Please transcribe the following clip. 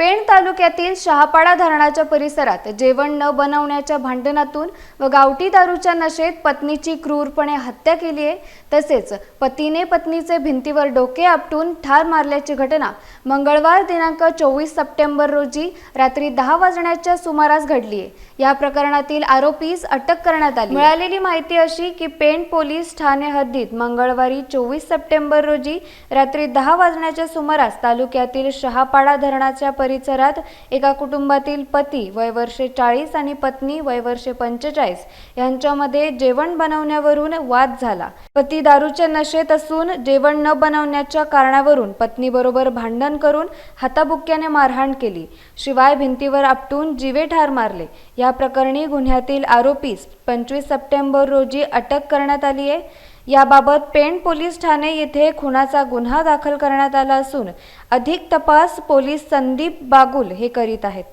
पेण तालुक्यातील शहापाडा धरणाच्या परिसरात जेवण न बनवण्याच्या भांडणातून व गावठी दारूच्या नशेत पत्नीची क्रूरपणे हत्या केली आहे तसेच पतीने पत्नीचे भिंतीवर डोके आपटून ठार मारल्याची घटना मंगळवार दिनांक चोवीस सप्टेंबर रोजी रात्री दहा वाजण्याच्या सुमारास घडली आहे. या प्रकरणातील आरोपीस अटक करण्यात आली मिळालेली माहिती अशी की पेण पोलीस ठाणे हद्दीत मंगळवारी चोवीस सप्टेंबर रोजी रात्री दहा वाजण्याच्या सुमारास तालुक्यातील शहापाडा धरणाच्या परिसरात एका कुटुंबातील पती वय वर्षे चाळीस आणि पत्नी वय वर्षे पंचेचाळीस यांच्यामध्ये जेवण बनवण्यावरून वाद झाला. पती दारूच्या नशेत असून जेवण न बनवण्याच्या कारणावरून पत्नीबरोबर भांडण करून हाताबुक्याने मारहाण केली. शिवाय भिंतीवर आपटून जीवे ठार मारले. या प्रकरणी गुन्ह्यातील आरोपीस पंचवीस सप्टेंबर रोजी अटक करण्यात आली आहे. याबाबत पेण पोलीस ठाणे येथे खुनाचा गुन्हा दाखल करण्यात आला असून अधिक तपास पोलीस संदीप बागुल हे करीत आहेत.